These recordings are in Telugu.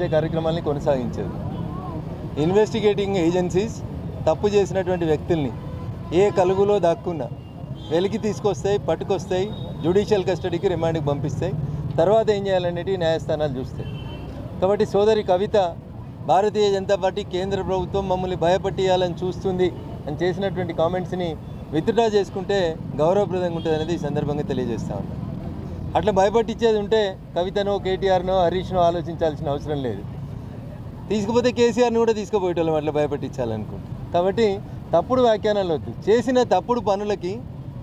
చేసే కార్యక్రమాల్ని కొనసాగించదు ఇన్వెస్టిగేటింగ్ ఏజెన్సీస్ తప్పు చేసినటువంటి వ్యక్తుల్ని ఏ కలుగులో దాక్కున్నా వెలికి తీసుకొస్తాయి పట్టుకొస్తాయి జ్యుడిషియల్ కస్టడీకి రిమాండ్కి పంపిస్తాయి. తర్వాత ఏం చేయాలనేది న్యాయస్థానాలు చూస్తాయి. కాబట్టి సోదరి కవిత భారతీయ జనతా పార్టీ కేంద్ర ప్రభుత్వం మమ్మల్ని భయపట్టియాలని చూస్తుంది అని చేసినటువంటి కామెంట్స్ని విత్డ్రా చేసుకుంటే గౌరవప్రదంగా ఉంటుంది అనేది ఈ సందర్భంగా తెలియజేస్తా ఉన్నాను అట్లా భయపట్టించేది ఉంటే కవితనో కేటీఆర్నో హరీష్నో ఆలోచించాల్సిన అవసరం లేదు. తీసుకుపోతే కేసీఆర్ని కూడా తీసుకుపోయేటోళ్ళం అట్లా భయపెట్టించాలనుకుంటే. కాబట్టి తప్పుడు వ్యాఖ్యానాలు వద్దు. చేసిన తప్పుడు పనులకి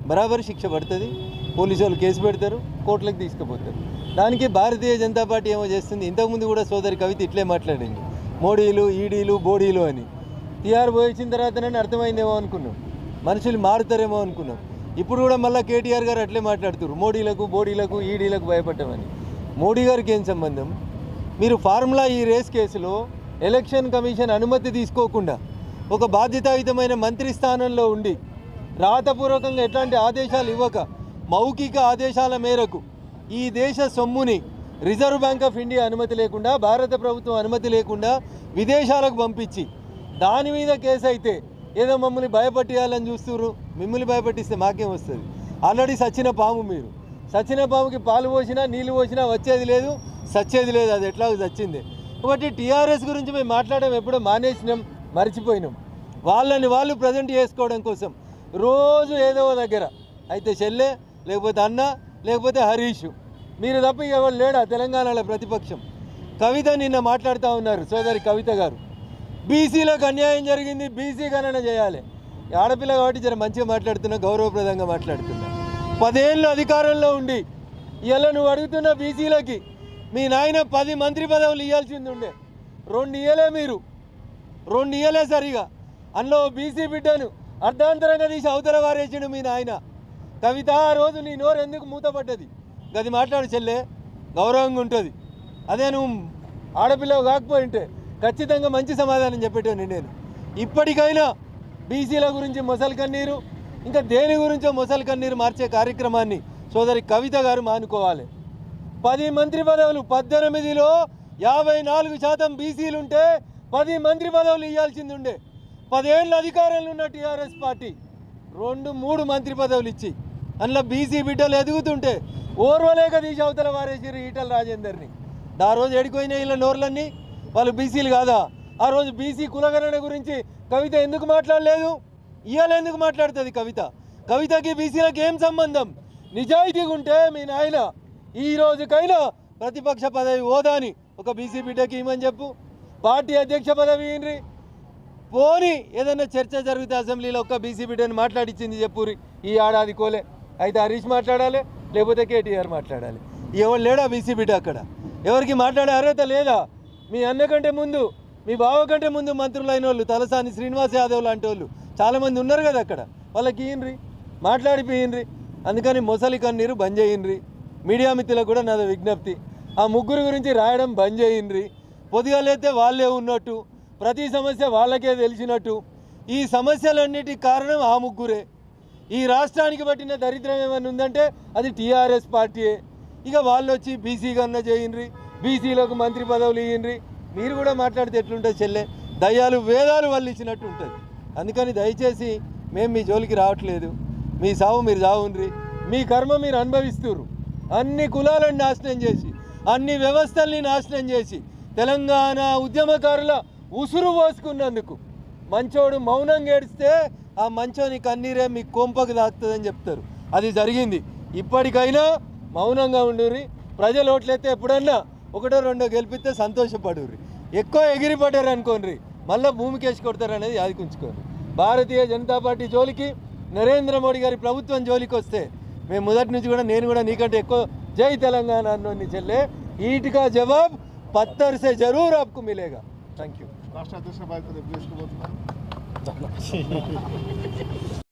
బరాబర్ శిక్ష పడుతుంది. పోలీసు వాళ్ళు కేసు పెడతారు కోర్టులకు తీసుకుపోతారు. దానికి భారతీయ జనతా పార్టీ ఏమో చేస్తుంది. ఇంతకుముందు కూడా సోదరి కవిత ఇట్లే మాట్లాడింది. మోడీలు ఈడీలు బోడీలు అని. టీఆర్ పోయించిన తర్వాత అర్థమైందేమో అనుకున్నాం. మనుషులు మారుతారేమో అనుకున్నాం. ఇప్పుడు కూడా మళ్ళీ కేటీఆర్ గారు అట్లే మాట్లాడుతారు మోడీలకు బోడీలకు ఈడీలకు భయపడ్డామని. మోడీ గారికి ఏం సంబంధం? మీరు ఫార్ములా ఈ రేస్ కేసులో ఎలక్షన్ కమిషన్ అనుమతి తీసుకోకుండా ఒక బాధ్యతాయుతమైన మంత్రి స్థానంలో ఉండి రాతపూర్వకంగా ఎట్లాంటి ఆదేశాలు ఇవ్వక మౌఖిక ఆదేశాల మేరకు ఈ దేశ సొమ్ముని రిజర్వ్ బ్యాంక్ ఆఫ్ ఇండియా అనుమతి లేకుండా భారత ప్రభుత్వం అనుమతి లేకుండా విదేశాలకు పంపించి దాని మీద కేసు అయితే ఏదో మమ్మల్ని భయపట్టియాలని చూస్తున్నారు మిమ్మల్ని భయపట్టిస్తే మాకేం వస్తుంది? ఆల్రెడీ సచిన పాము మీరు. సచిన పాముకి పాలు పోసినా నీళ్ళు పోసినా వచ్చేది లేదు సచ్చేది లేదు. అది ఎట్లా సచ్చింది? కాబట్టి టీఆర్ఎస్ గురించి మేము మాట్లాడడం ఎప్పుడో మానేసినాం మర్చిపోయినాం. వాళ్ళని వాళ్ళు ప్రజెంట్ చేసుకోవడం కోసం. రోజు ఏదో దగ్గర. అయితే చెల్లె లేకపోతే అన్న లేకపోతే హరీష్. మీరు తప్ప ఎవరు లేడా తెలంగాణలో ప్రతిపక్షం? కవిత నిన్న మాట్లాడుతూ ఉన్నారు సోదరి కవిత గారు. బీసీలకు అన్యాయం జరిగింది బీసీ గణన చేయాలి. ఆడపిల్ల కాబట్టి జర మంచిగా మాట్లాడుతున్నా గౌరవప్రదంగా మాట్లాడుతున్నా. పదేళ్ళు అధికారంలో ఉండి ఇలా నువ్వు అడుగుతున్న బీసీలకి మీ నాయన పది మంత్రి పదవులు ఇవ్వాల్సింది ఉండే. రెండు ఇయ్యలే మీరు. రెండు ఇయ్యలే సరిగా. అందులో బీసీ బిడ్డను అర్ధాంతరంగా తీసి అవతల వారేసిండు మీ నాయన. కవిత ఆ రోజు నీ నోరు ఎందుకు మూతపడ్డది? గది మాట్లాడు చెల్లె గౌరవంగా ఉంటుంది. అదే నువ్వు ఆడపిల్లవు కాకపోయింటే. ఖచ్చితంగా మంచి సమాధానం చెప్పేటోని నేను. ఇప్పటికైనా బీసీల గురించి మొసలి కన్నీరు ఇంకా దేని గురించో మొసలి కన్నీరు మార్చే కార్యక్రమాన్ని సోదరి కవిత గారు మానుకోవాలి. పది మంత్రి పదవులు పద్దెనిమిదిలో యాభై నాలుగు శాతం బీసీలు ఉంటే పది మంత్రి పదవులు ఇవ్వాల్సింది ఉండే పదేళ్ళు అధికారంలో ఉన్న టీఆర్ఎస్ పార్టీ రెండు మూడు మంత్రి పదవులు ఇచ్చి అందులో బీసీ బిడ్డలు ఎదుగుతుంటే ఓర్వలేక తీసి అవతల వారేసారు ఈటల రాజేందర్ని. దా రోజు ఎడిపోయిన ఇలా నోర్లన్నీ. వాళ్ళు బీసీలు కాదా? ఆ రోజు బీసీ కులగణన గురించి కవిత ఎందుకు మాట్లాడలేదు? ఇవాళ ఎందుకు మాట్లాడుతుంది కవిత? కవితకి బీసీలకు ఏం సంబంధం? నిజాయితీగా ఉంటే మీ నాయన ఈ రోజుకైనా ప్రతిపక్ష పదవి హోదాని. ఒక బీసీ బిడ్డకి ఇవ్వమని చెప్పు? పార్టీ అధ్యక్ష పదవి ఏంటి పోని ఏదైనా చర్చ జరిగితే అసెంబ్లీలో ఒక్క బీసీ బిడ్డని మాట్లాడిచ్చింది చెప్పురి ఈ ఏడాది కోలే. అయితే హరీష్ మాట్లాడాలి? లేకపోతే కేటీఆర్ మాట్లాడాలి. ఎవరు లేడా బీసీ బిడ్డ అక్కడ? ఎవరికి మాట్లాడే అర్హత లేదా? మీ అన్న కంటే ముందు మీ బావ కంటే ముందు మంత్రులైన వాళ్ళు తలసాని శ్రీనివాస్ యాదవ్ లాంటి వాళ్ళు చాలామంది ఉన్నారు కదా అక్కడ. వాళ్ళకి ఇయ్యండ్రి మాట్లాడిపోయిండ్రి అందుకని మొసలి కన్నీరు బంద్ చేయండ్రి మీడియా మిత్రులకు కూడా నాది విజ్ఞప్తి. ఆ ముగ్గురు గురించి రాయడం బంద్ చేయండ్రి పొద్దుగాలైతే వాళ్ళే ఉన్నట్టు ప్రతి సమస్య వాళ్ళకే తెలిసినట్టు. ఈ సమస్యలన్నిటికి కారణం ఆ ముగ్గురే. ఈ రాష్ట్రానికి పట్టిన దరిద్రం ఏమైనా ఉందంటే అది టీఆర్ఎస్ పార్టీయే. ఇక వాళ్ళు వచ్చి బీసీ కన్నా చేయండ్రి బీసీలకు మంత్రి పదవులు ఇవ్వండి మీరు కూడా మాట్లాడితే ఎట్లుంటుంది చెల్లె? దయ్యాలు వేదాలు వాళ్ళు ఇచ్చినట్టు ఉంటుంది. అందుకని దయచేసి మేము మీ జోలికి రావట్లేదు. మీ సావు మీరు సావుండ్రి మీ కర్మ మీరు అనుభవిస్తుర్రు. అన్ని కులాలను నాశనం చేసి అన్ని వ్యవస్థల్ని నాశనం చేసి తెలంగాణ ఉద్యమకారుల ఉసురు పోసుకున్నందుకు మంచోడు మౌనంగా ఏడిస్తే ఆ మంచోని కన్నీరే మీ కొంపకు దాక్తుందని చెప్తారు. అది జరిగింది. ఇప్పటికైనా మౌనంగా ఉండుర్రి. ప్రజలు ఓట్లయితే ఎప్పుడన్నా ఒకటో రెండో గెలిపిస్తే సంతోషపడుర్రి. ఎక్కువ ఎగిరిపడ్డారు అనుకోండి మళ్ళీ భూమికి వేసి కొడతారు అనేది యాదికుంచుకోండి భారతీయ జనతా పార్టీ జోలికి నరేంద్ర మోడీ గారి ప్రభుత్వం జోలికి వస్తే మేము మొదటి నుంచి కూడా నేను కూడా నీకంటే ఎక్కువ జై తెలంగాణ అన్నోని చెల్లె ఈటికా జవాబ్ పత్తర్ సే జరూర్ ఆప్కు మిలేగా. థ్యాంక్ యూ రాష్ట్ర అధ్యక్ష